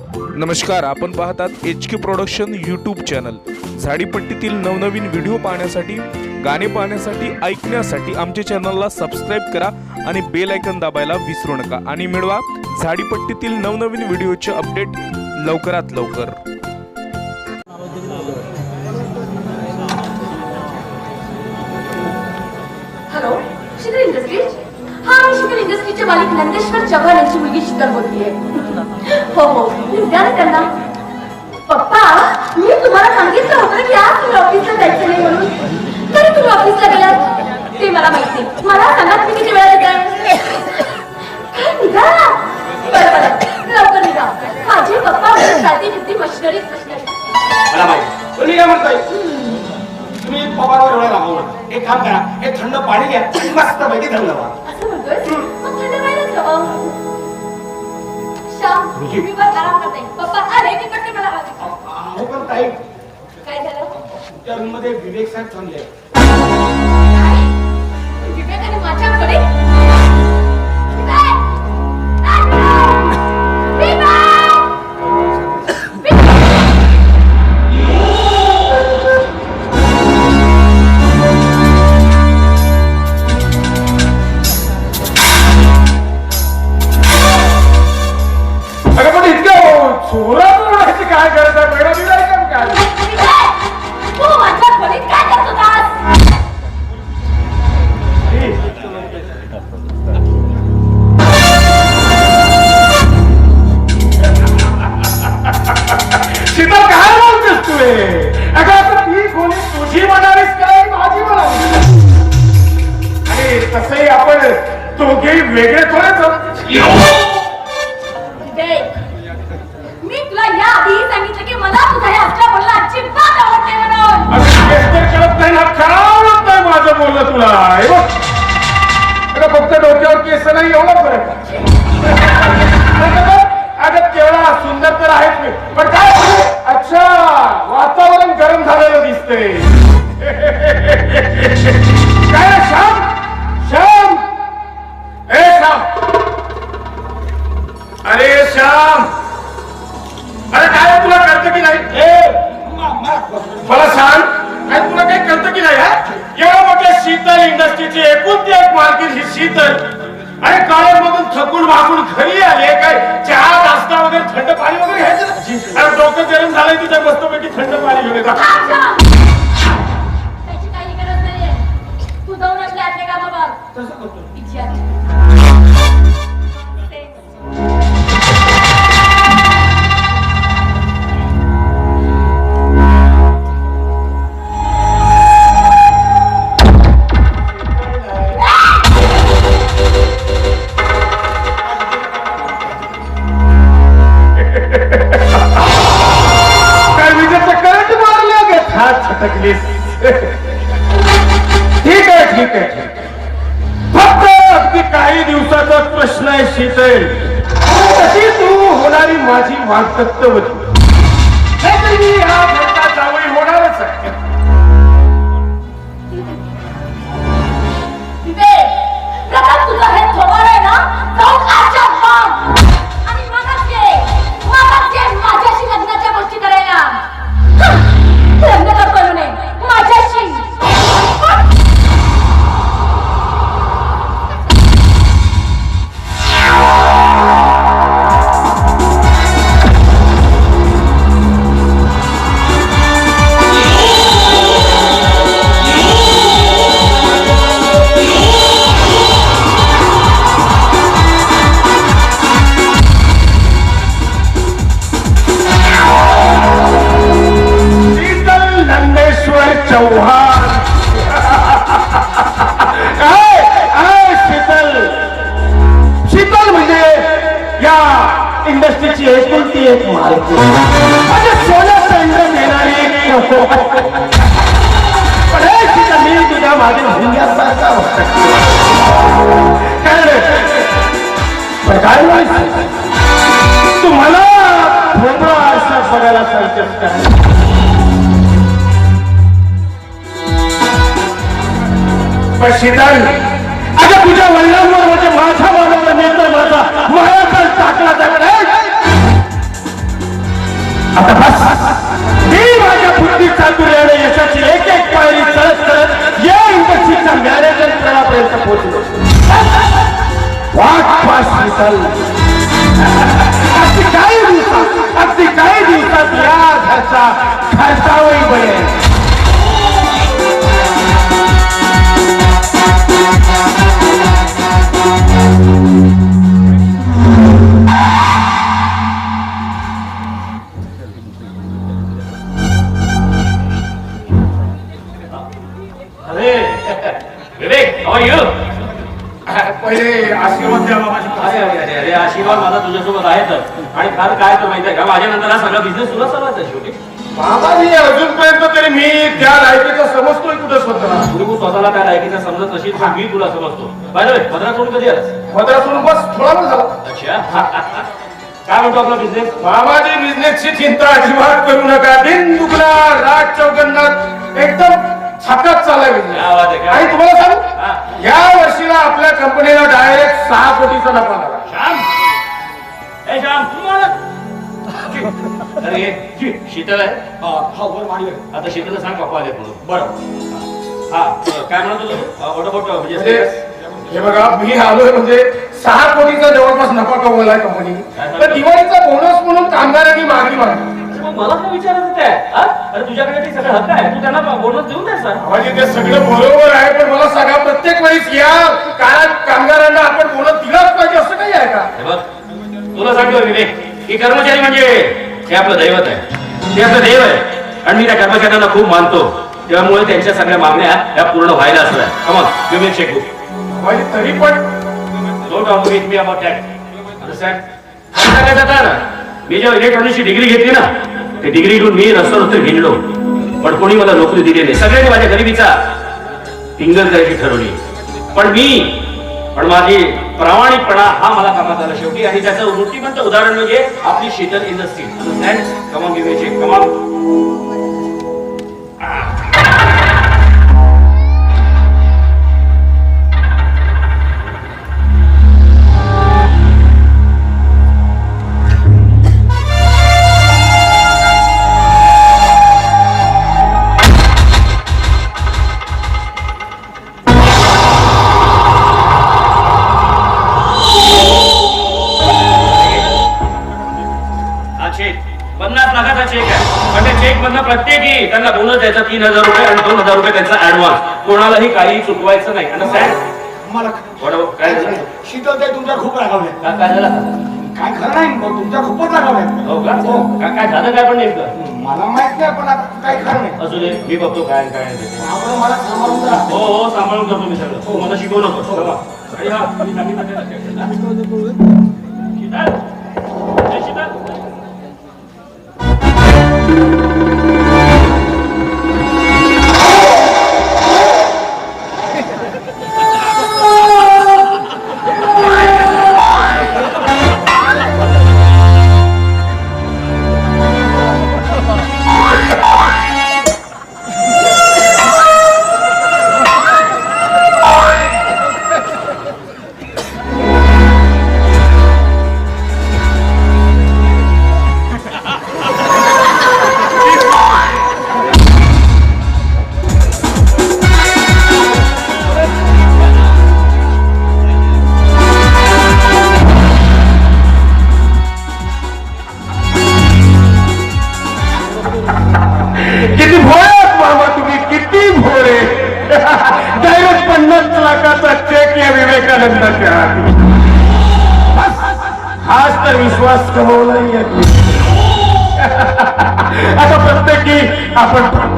नमस्कार आपण पाहतात H K production YouTube channel झाडीपट्टीतील नवनवीन व्हिडिओ पाहण्यासाठी गाणे पाहण्यासाठी ऐकण्यासाठी आमच्या चॅनलला सबस्क्राईब करा आणि बेल आयकन दाबायला विसरू नका. आणि मिळवा झाडीपट्टीतील नवनवीन व्हिडिओचे अपडेट लवकरात लवकर. हॅलो शीतल इंडस्ट्रीज हा मी शीतल मालिक नंदेश्वर चव्हाण यांची मुलगी शीतल बोलतीये हो हो. द्या ना त्यांना. पप्पा मी तुम्हाला सांगितलं होतं की आज तुम्ही ऑफिसला जायचं नाही म्हणून. तरी तुम्ही ऑफिसला गेलात. ते मला माहिती मला सांगा तुम्ही किती वेळा येताय? निघा? बरं बरं. लवकर निघा. माझे पप्पा साधी फिरती मशिनरी मला माहिती तुम्ही काय म्हणताय? तुम्ही पवारवर एवढा रामावर एक काम करा. एक थंड पाणी घ्या मस्त पैकी थंड व्हा. मी पण आराम करते पप्पा आले की पटकन मला आवाज येतो. हो पण ताई. काय झालं? तुमच्या रूममध्ये विवेक साहेब थांबले. काय? विवेकाने माझ्याकडे अगं केवढा सुंदर तर आहेच मी. पण काय अच्छा वातावरण गरम झालेलं दिसतंय. काय श्याम? श्याम? ए श्याम! अरे श्याम! अरे काय तुला कळतं की नाही? ए मला सांग काय तुला काही कळतं की नाही? एवढ्या मोठ्या शीतल इंडस्ट्रीची एकूण ती एक मालकीण ही शीतल. अरे कॉलेजमधून थकून वाकून घरी आले काय चहा नाश्ता वगैरे थंड पाणी वगैरे घ्यायचं? अरे डोकं गरम झालंय तुझ्या मस्तपैकी थंड पाणी घेऊन येतात अच्छा! त्याची गे ठीक आहे ठीक आहे ठीक फक्त अगदी काही दिवसाचा प्रश्न आहे शीतल. तशी तू होणारी माझी वागतत्ववती या इंडस्ट्रीची एकुलती एक मालकी? म्हणजे सोलर सेंटर देणारी मी तुझ्या मागे भुंग्यासारखा काय पण काय नाही भोपळा आरसा बघायला सांगतेस काय पण शीतल अगं तुझ्या वडिलांवर म्हणजे माझ्यावर आशीर्वाद माझा तुझ्यासोबत आहेच आणि फार काय तर माहिती आहे का? माझ्या नंतर हा सगळा बिझनेस तुला चालवायचा शेवटी. बाबाजी अजूनपर्यंत तरी मी त्या लायकीचा समजतोय कुठं स्वतःला? पुढे तू स्वतःला काय लायकीचा समजत नशील तर मी तुला समजतो. भद्रा सोडून कधी आलास? सोडून बस थोडा वेळ झाला. अच्छा. काय म्हणतो आपला बिझनेस बाबाजी बिझनेसची चिंता अजिबात करू नका. दिन दुगला रात चौकन्नात एकदम छाकात आहे, क्या आणि तुम्हाला. सांगू? या वर्षीला आपल्या कंपनीला डायरेक्ट सहा कोटीचा नफा झाला. ए श्याम तू मला अरे ये, जी, शीतल आहे? आता शीतलला सांग पप्पा आले म्हणून. बरं. हा काय म्हणत होतो म्हणजे म्हणजे हे बघा मी आलोय म्हणजे सहा कोटीचा जवळपास नफा कमवलाय कंपनी तर दिवाळीचा बोनस म्हणून कामगारांनी मागणी मागली मग मला काय विचारायचं ते हा? अरे तुझ्याकडे ते सगळं हक्क आहे. तू त्यांना बोनस देऊन द्या सर. म्हणजे ते सगळं बरोबर आहे पण मला सांगा प्रत्येक वेळेस या काळात कामगारांना आपण बोनस दिलाच पाहिजे असं काही आहे का हे बघ सांगतो विवेक की कर्मचारी म्हणजे? हे आपलं दैवत आहे. ते आपलं देव आहे. आणि मी त्या कर्मचाऱ्यांना खूप मानतो. त्यामुळे त्यांच्या सगळ्या मागण्या ह्या पूर्ण व्हायला असल्या come on you make check book तरी पण don't with me about that understand सांगायचं आता? ना मी जेव्हा इलेक्ट्रॉनिक्सची डिग्री घेतली ना ते डिग्री घेऊन मी रस्त्यावर रस्ते हिंडलो. पण कोणी मला नोकरी दिली नाही. सगळ्यांनी माझ्या गरिबीचा टिंगल करायची ठरवली. पण मी पण माझी प्रामाणिकपणा हा मला कामात आला. शेवटी आणि त्याचं मूर्तिमंत उदाहरण म्हणजे आपली Sheetal industry. And come on give पन्नास लाखाचा चेक आहे. पण त्या चेक मधनं प्रत्येकी त्यांना बोनस द्यायचा तीन हजार रुपये आणि दोन हजार रुपये त्यांचा ऍडव्हान्स कोणालाही काही चुकवायचं नाही. अंडरस्टँड मला काय झालं? शीतलताई तुमच्या खूप रागावल्या. काय झालं? काय खरं नाही तुमच्या खूपच रागावल्या. हो का- काय झालं काय पण नेमकं? मला माहीत नाही पण आता काय खरं नाही. असू दे मी बघतो काय आणि काय मला सांभाळून हो हो सांभाळून करतो मी सगळं. हो मला शिकवू नको. आणि हा, मी सांगितलं हा. शीतल? शीतल?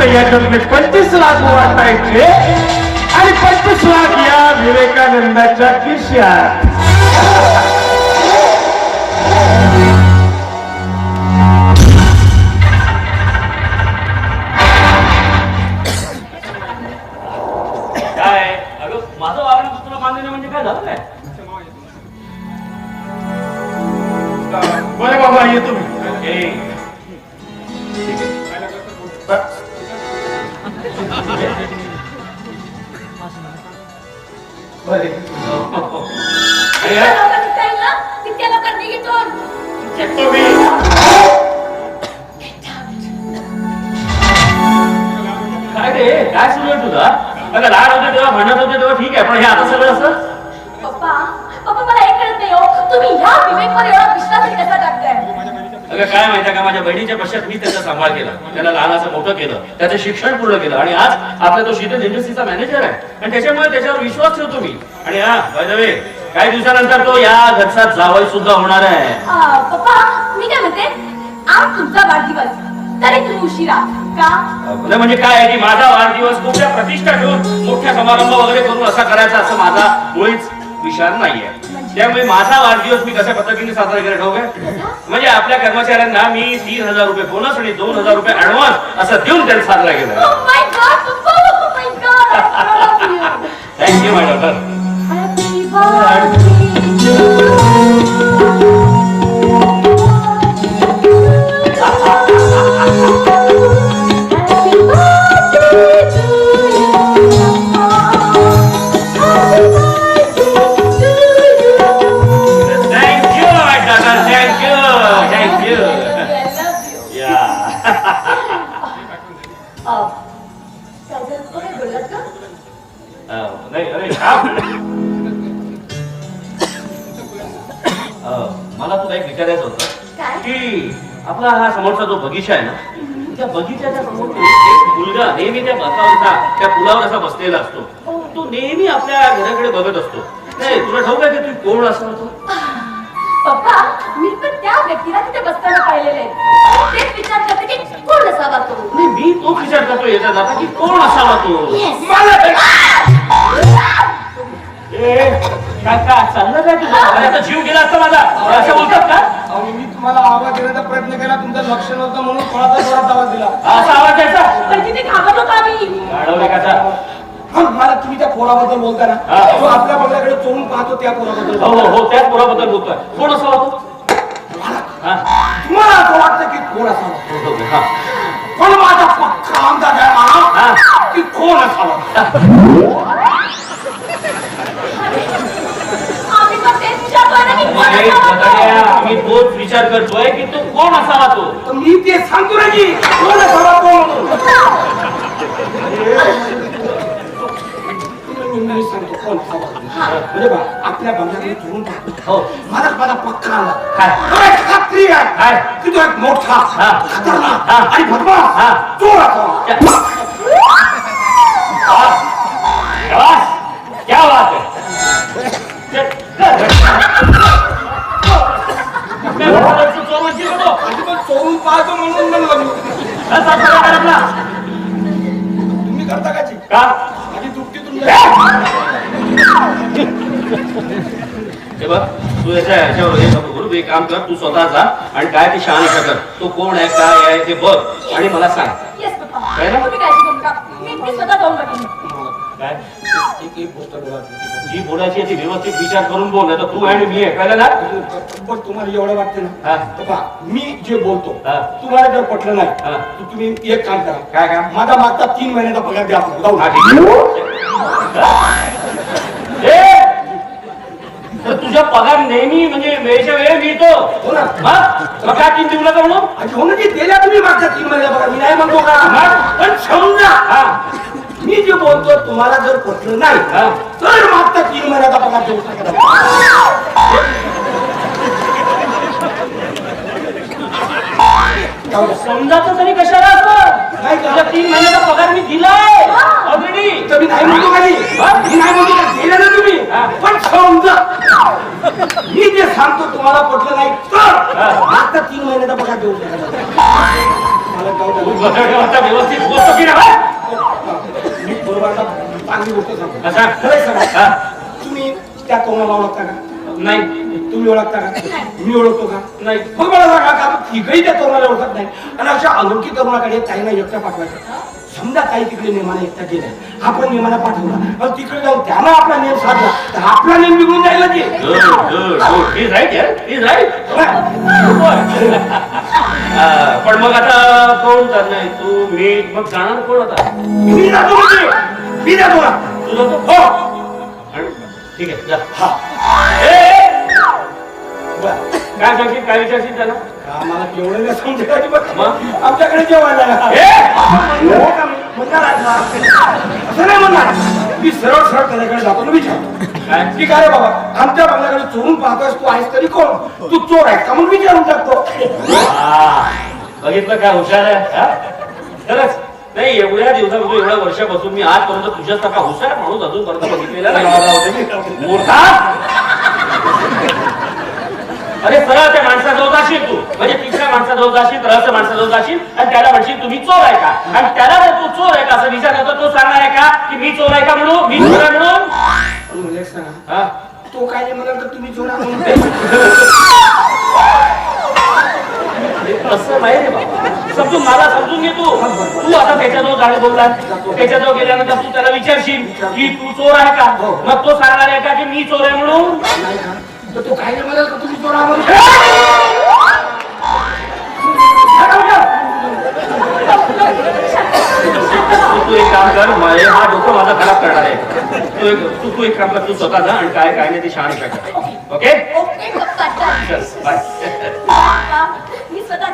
फक्त याच्यातले पंचवीस लाख वाटायचे आणि पंचवीस लाख या विवेकानंदाच्या खिशात. काय रे? काय सुरू आहे तुझा? आता लहान होते तेव्हा म्हणत होते तेव्हा ठीक आहे पण हे आता सगळं असं? पप्पा पप्पा मला हे कळत नाही हो. तुम्ही ह्या विवेकवर एवढा विश्वास कसा टाकताय अगं काय माहितीये का? माझ्या बहिणीच्या पश्चात मी त्याचा सांभाळ केला. त्याला लहानाचं मोठं केलं. त्याचं शिक्षण पूर्ण केलं. आणि आज आपला तो शीतल इंडस्ट्रीचा मॅनेजर आहे. आणि त्याच्यामुळे त्याच्यावर विश्वास ठेवतो मी. आणि हा बाय द वे काही दिवसानंतर तो या घरचा जावई सुद्धा होणार आहे. पप्पा मी काय म्हणते? आज तुमचा वाढदिवस. तरी तुम्ही उशिरा. का? म्हणजे काय आहे की माझा वाढदिवस खूप प्रतिष्ठा ठेवून मोठ्या समारंभ वगैरे करून असा करायचा असं माझा मुळीच विचार नाहीये. त्यामुळे माझा वाढदिवस मी कशा पद्धतीने साजरा केला ठेवू काय? म्हणजे आपल्या कर्मचाऱ्यांना मी तीन हजार रुपये बोनस आणि दोन हजार रुपये ऍडव्हान्स असं देऊन त्यांना साजरा केला. Oh my बगीचा आहे ना? त्या बगीच्याच्या समोर एक मुलगा नेहमी त्या बसावरचा त्या पुलावर असा बसलेला असतो. तो नेहमी आपल्या घराकडे बघत असतो. नाही तुला ठाऊक आहे की तू कोण असं होतो पप्पा मी पण त्या व्यक्तीला तिथे बसताना पाहिलेले. तेच विचार करते की कोण असावा तो? नाही मी विचार करतो येता जाता की कोण असावा तो? ए, काय काय चाललं काय तुझं? जीव गेला असता माझा. असं बोलतात का? अहो, मी तुम्हाला आवाज देण्याचा प्रयत्न केला तुमचं लक्ष नव्हतं म्हणून थोडासा जोरात आवाज दिला. असा आवाज यायचा पण तिथे घाबरलो का मी? गाढवले कसा हा, मला तुम्ही त्या पोराबद्दल बोलता ना? हा. तो आपल्या बंगल्याकडे चोरून पाहतो त्या पोराबद्दल हो हो हो त्याच पोराबद्दल बोलतोय. कोण असावा तो? हा. तुम्हाला असं वाटतं की कोण असावा? हो, हो, हा. पण माझा पक्का अंदाज आहे हा. मला की कोण असावा आम्ही पण तेच विचारतोय ना की कोण अरे, असावा गधाड्या, तो मी तोच विचार करतोय की तो कोण असावा तो मी ते सांगतो ना की कोण असावा तो म्हणून मी सांगतो कोण असावा म्हणजे बा आपल्या पाहतो हो मला माझा पक्का आला काय? खात्री आहे काय? की तो एक मोठा हा. खतरनाक. आणि हा. चोर असावा क्या शाबाश! क्या बात है म्हणजे पण चोरून पाहतो म्हणून म्हणलं मी. असा प्रकार आपला. तुम्ही करता का जी? का माझी दुपटी तुमच्या हे बघ तू याच्या ह्याच्यावर हे नको करू. तू एक काम कर तू स्वतः जा आणि काय ते शहानिशा कर तो कोण आहे काय आहे ते बघ आणि मला सांग येस पप्पा काय ना? तुम्ही काळजी करू नका मी मी स्वतः जाऊन बघेन काय एक एक गोष्ट बोला जी बोलायची ती व्यवस्थित विचार करून बोल तर तू आणि मी आहे कळलं ना पण तुम्हाला एवढं वाटतं हा. ना तर पहा, मी जे बोलतो हा. तुम्हाला जर पटलं नाही हा. तर तुम्ही एक काम करा काय काम? माझा मागचा तीन महिन्याचा पगार द्या आपण. जाऊ हा, नका. ठीक आहे. ए! तर तुझा पगार नेहमी म्हणजे वेळच्या वेळ मिळतो हो ना हा? मग काय तीन देऊ नका म्हणून आणि हो ना ते तुम्ही मागचा तीन महिन्याचा पगार मी नाही म्हणतो का मग? पण समजा हा मी जे बोलतो तुम्हाला जर पटलं नाही हा. तर मागचा तीन महिन्याचा पगार देऊ शकता. समजायचं तरी कशाला असं? नाही का? तुझा तीन महिन्याचा पगार मी दिलाय. ऑलरेडी तर मी नाही म्हणतो का मी नाही म्हणतो का दिलं ना तुम्ही. पण समजा. मी जे सांगतो तुम्हाला पटलं नाही तर मागचा तीन महिन्याचा पगार देऊ शकता मला व्यवस्थित बोलतो की नाही मी चांगली गोष्ट सांगतो. कसा? हा? तुम्ही त्या तोंडाला ओळखता का? नाही. तुम्ही ओळखता का? मी ओळखतो का? नाही. मग मला सांगा का? तिघही त्या तरुणाला ओळखत नाही. आणि अशा अनोळखी तरुणाकडे ताईना एकटा पाठवायचं. समजा ताई तिकडे नेमाला एकटा गेल्या. आपण नेमाला पाठवला. तिकडे जाऊन त्यानं आपला नेम साधला. तर आपला नेम बिघडून जाईल पण मग आता कोण चाललंय? तू मी मग जाणार कोण आता? मी जातो म्हणजे. मी जातो तू जातो? हो. ठीक आहे हा. काय सांगशील? काय विचारशील त्याला आम्हाला केवढं. मग? आमच्याकडे जेवायला? म्हणणार असं नाही म्हणणार मी सरळ सरळ त्याच्याकडे जातो आणि विचारतो काय? की काय रे बाबा आमच्या बंगल्याकडे चोरून पाहतोस तू आहेस तरी कोण तू चोर आहे का म्हणून विचारून टाकतो हा, बघितलं काय हुशार आहे हा? खरंच नाही एवढ्या दिवसापासून एवढ्या वर्षापासून मी आजपर्यंत तुझ्यासारखा हुशार माणूस अजूनपर्यंत बघितलेला नाही मूर्खा अरे सरळ त्या माणसाजवळ जाशील तू. म्हणजे तिसऱ्या माणसाजवळ जाशील रहस्य माणसाजवळ जाशील आणि त्याला म्हणशील तुम्ही चोर आहे का? आणि त्याला जर तू चोर आहे का असं विचारलं तर तो सांगणार आहे का की मी चोर आहे का म्हणून? मी चोर आहे म्हणून? तू हा? काय नाही म्हणाल तर तुम्ही चोर म्हणून? असं नाही रे बाबा? समजून मला समजून घे तू. तू आता त्याच्याजवळ जाणं बोलला त्याच्याजवळ गेल्यानंतर तू त्याला विचारशील की तू चोर आहे का? मग तो सांगणार आहे का की मी चोर आहे म्हणून? डोकं माझा खराब करणार आहे. तू एक तू तू एक काम कर तू स्वतः जा आणि काय काय नाही ते शहाण कर ओके ओके बाय मी स्वतः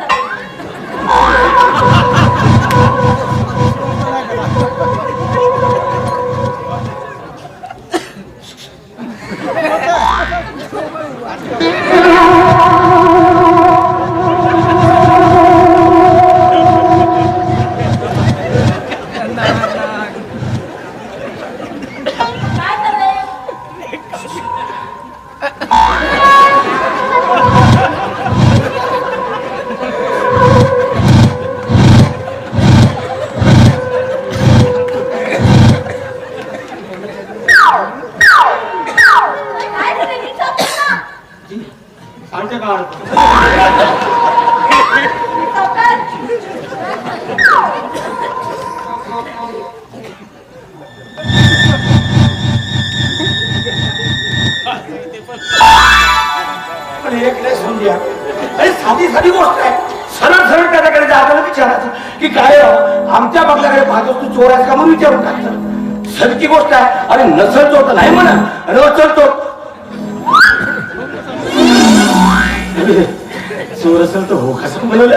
आमच्या बंगल्याकडे पाहतोस तू चोर आहेस का म्हणून विचारून टाकतं सरकी गोष्ट आहे. अरे चोर तर नाही म्हणा अचल चोर चोर असेल तर हो कसं म्हणलं